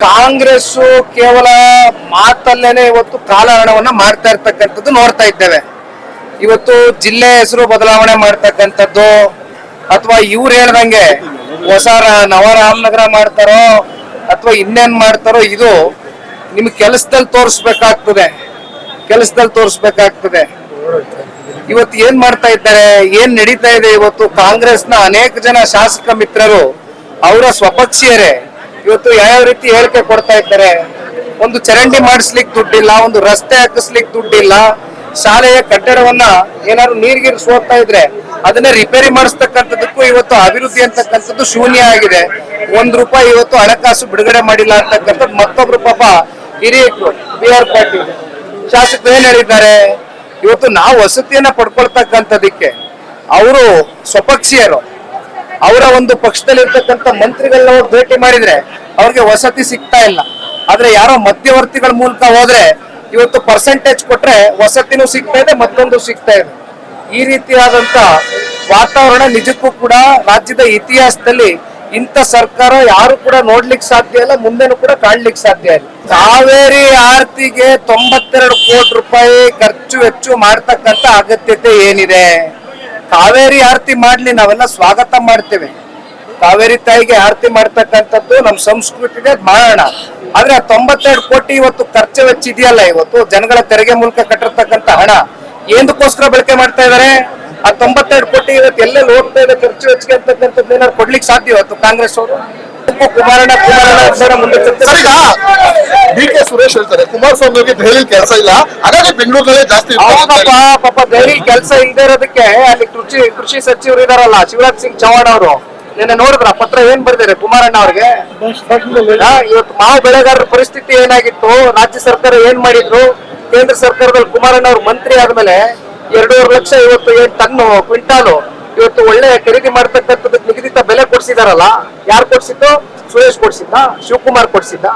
ಕಾಂಗ್ರೆಸ್ ಕೇವಲ ಮಾತಲ್ಲೇನೆ ಇವತ್ತು ಕಾಲಹರಣವನ್ನ ಮಾಡ್ತಾ ಇರ್ತಕ್ಕಂಥದ್ದು ನೋಡ್ತಾ ಇದ್ದೇವೆ. ಇವತ್ತು ಜಿಲ್ಲೆ ಹೆಸರು ಬದಲಾವಣೆ ಮಾಡ್ತಕ್ಕಂಥದ್ದು ಅಥವಾ ಇವ್ರು ಹೇಳ್ದಂಗೆ ಹೊಸ ನವರಾಮನಗರ ನವ ರಾಮನಗರ ಮಾಡ್ತಾರೋ ಅಥವಾ ಇನ್ನೇನ್ ಮಾಡ್ತಾರೋ ಇದು ನಿಮ್ ಕೆಲಸದಲ್ಲಿ ತೋರಿಸ್ಬೇಕಾಗ್ತದೆ. ಕೆಲಸದಲ್ಲಿ ತೋರಿಸ್ಬೇಕಾಗ್ತದೆ. ಇವತ್ತು ಏನ್ ಮಾಡ್ತಾ ಇದ್ದಾರೆ? ಏನ್ ನಡೀತಾ ಇದೆ ಇವತ್ತು? ಕಾಂಗ್ರೆಸ್ನ ಅನೇಕ ಜನ ಶಾಸಕ ಮಿತ್ರರು ಅವರ ಸ್ವಪಕ್ಷೀಯರೇ ಇವತ್ತು ಯಾವ ರೀತಿ ಹೇಳಿಕೆ ಕೊಡ್ತಾ ಇದ್ದಾರೆ? ಒಂದು ಚರಂಡಿ ಮಾಡಿಸ್ಲಿಕ್ಕೆ ದುಡ್ಡಿಲ್ಲ, ಒಂದು ರಸ್ತೆ ಹಾಕಿಸ್ಲಿಕ್ಕೆ ದುಡ್ಡಿಲ್ಲ, ಶಾಲೆಯ ಕಟ್ಟಡವನ್ನ ಏನಾದ್ರು ನೀರ್ಗೀರ್ ಸೋಗ್ತಾ ಇದ್ರೆ ಅದನ್ನ ರಿಪೇರಿ ಮಾಡಿಸ್ತಕ್ಕಂಥದ್ದಕ್ಕೂ ಇವತ್ತು ಅಭಿವೃದ್ಧಿ ಅಂತಕ್ಕಂಥದ್ದು ಶೂನ್ಯ ಆಗಿದೆ. ಒಂದ್ ರೂಪಾಯಿ ಇವತ್ತು ಹಣಕಾಸು ಬಿಡುಗಡೆ ಮಾಡಿಲ್ಲ ಅಂತಕ್ಕಂಥದ್ದು ಮತ್ತೊಬ್ರು ಪಾಪ ಹಿರಿಯರು ಬಿ ಆರ್ ಪಾಟೀಲ್. ಶಾಸಕರು ಏನ್ ಹೇಳಿದ್ದಾರೆ? ಇವತ್ತು ನಾವು ವಸತಿಯನ್ನ ಪಡ್ಕೊಳ್ತಕ್ಕಂಥದಕ್ಕೆ ಅವರು ಸ್ವಪಕ್ಷೀಯರು. ಅವರ ಒಂದು ಪಕ್ಷದಲ್ಲಿರ್ತಕ್ಕಂಥ ಮಂತ್ರಿಗಳನ್ನ ಭೇಟಿ ಮಾಡಿದ್ರೆ ಅವ್ರಿಗೆ ವಸತಿ ಸಿಗ್ತಾ ಇಲ್ಲ. ಆದ್ರೆ ಯಾರೋ ಮಧ್ಯವರ್ತಿಗಳ ಮೂಲಕ ಹೋದ್ರೆ ಇವತ್ತು ಪರ್ಸೆಂಟೇಜ್ ಕೊಟ್ರೆ ವಸತಿನೂ ಸಿಗ್ತಾ ಇದೆ, ಮತ್ತೊಂದು ಸಿಗ್ತಾ ಇದೆ. ಈ ರೀತಿಯಾದಂತ ವಾತಾವರಣ ನಿಜಕ್ಕೂ ಕೂಡ ರಾಜ್ಯದ ಇತಿಹಾಸದಲ್ಲಿ ಇಂಥ ಸರ್ಕಾರ ಯಾರು ಕೂಡ ನೋಡ್ಲಿಕ್ಕೆ ಸಾಧ್ಯ ಇಲ್ಲ, ಮುಂದೆನೂ ಕೂಡ ಕಾಣ್ಲಿಕ್ಕೆ ಸಾಧ್ಯ ಇಲ್ಲ. ಕಾವೇರಿ ಆರ್ತಿಗೆ ತೊಂಬತ್ತೆರಡು ಕೋಟಿ ರೂಪಾಯಿ ಖರ್ಚು ವೆಚ್ಚು ಮಾಡ್ತಕ್ಕಂಥ ಅಗತ್ಯತೆ ಏನಿದೆ? ಕಾವೇರಿ ಆರತಿ ಮಾಡ್ಲಿ ನಾವೆಲ್ಲ ಸ್ವಾಗತ ಮಾಡ್ತೇವೆ. ಕಾವೇರಿ ತಾಯಿಗೆ ಆರತಿ ಮಾಡ್ತಕ್ಕಂಥದ್ದು ನಮ್ಮ ಸಂಸ್ಕೃತಿಗೆ ಮಾರಣ. ಮಾಡೋಣ ಆದ್ರೆ ಆ ತೊಂಬತ್ತೆರಡು ಕೋಟಿ ಇವತ್ತು ಖರ್ಚು ವೆಚ್ಚ ಇದೆಯಲ್ಲ ಇವತ್ತು? ಜನಗಳ ತೆರಿಗೆ ಮೂಲಕ ಕಟ್ಟಿರ್ತಕ್ಕಂಥ ಹಣ. ಏನಕ್ಕೋಸ್ಕರ ಬಳಕೆ ಮಾಡ್ತಾ ಇದಾರೆ? ಆ ತೊಂಬತ್ತೆರಡು ಕೋಟಿ ಇವತ್ತು ಎಲ್ಲೆಲ್ಲಿ ಹೋಗ್ತಾ ಇದೆ ಖರ್ಚು ವೆಚ್ಚಿಗೆ ಅಂತಕ್ಕಂಥದ್ದು ಏನಾದ್ರು ಕೊಡ್ಲಿಕ್ಕೆ ಸಾಧ್ಯ ಇವತ್ತು ಕಾಂಗ್ರೆಸ್ ಅವರು? ಕುಮಾರಣ್ಣ ಕುಮಾರಣ್ಣ ಮುಂದೆ ಡಿ ಕೆ ಸುರೇಶ್ ಹೇಳ್ತಾರೆ ಕುಮಾರಸ್ವಾಮಿ ಅವರಿಗೆ ದೆಹಲಿ ಕೆಲಸ ಇಲ್ಲ. ಹಾಗಾಗಿ ಬೆಂಗಳೂರಲ್ಲೇ ಜಾಸ್ತಿ. ಪಾಪ ದೈರಿ ಕೆಲಸ ಇಲ್ದೇ ಇರೋದಕ್ಕೆ ಅಲ್ಲಿ ಕೃಷಿ ಕೃಷಿ ಸಚಿವರು ಇದಾರಲ್ಲ ಶಿವರಾಜ್ ಸಿಂಗ್ ಚೌಹಾಣ್ ಅವರು. ನಿನ್ನೆ ನೋಡಿದ್ರ? ಪತ್ರ ಏನ್ ಬರ್ದಿದೆ ಕುಮಾರಣ್ಣ ಅವ್ರಿಗೆ? ಇವತ್ತು ಮಾವು ಬೆಳೆಗಾರರ ಪರಿಸ್ಥಿತಿ ಏನಾಗಿತ್ತು? ರಾಜ್ಯ ಸರ್ಕಾರ ಏನ್ ಮಾಡಿದ್ರು? ಕೇಂದ್ರ ಸರ್ಕಾರದಲ್ಲಿ ಕುಮಾರಣ್ಣ ಅವ್ರ ಮಂತ್ರಿ ಆದ್ಮೇಲೆ ಎರಡೂವರೆ ಲಕ್ಷ ಇವತ್ತು ಏನ್ ಟನ್ನು ಕ್ವಿಂಟಾಲು ಇವತ್ತು ಒಳ್ಳೆ ಖರೀದಿ ಮಾಡ್ತಕ್ಕಂಥದ್ದು ನಿಗದಿತ ಬೆಲೆ ಕೊಡ್ಸಿದಾರಲ್ಲ ಯಾರು ಕೊಡ್ಸಿದ್ದು? ಸುರೇಶ್ ಕೊಡ್ಸಿದ್ದ? ಶಿವಕುಮಾರ್ ಕೊಡ್ಸಿದ್ದ?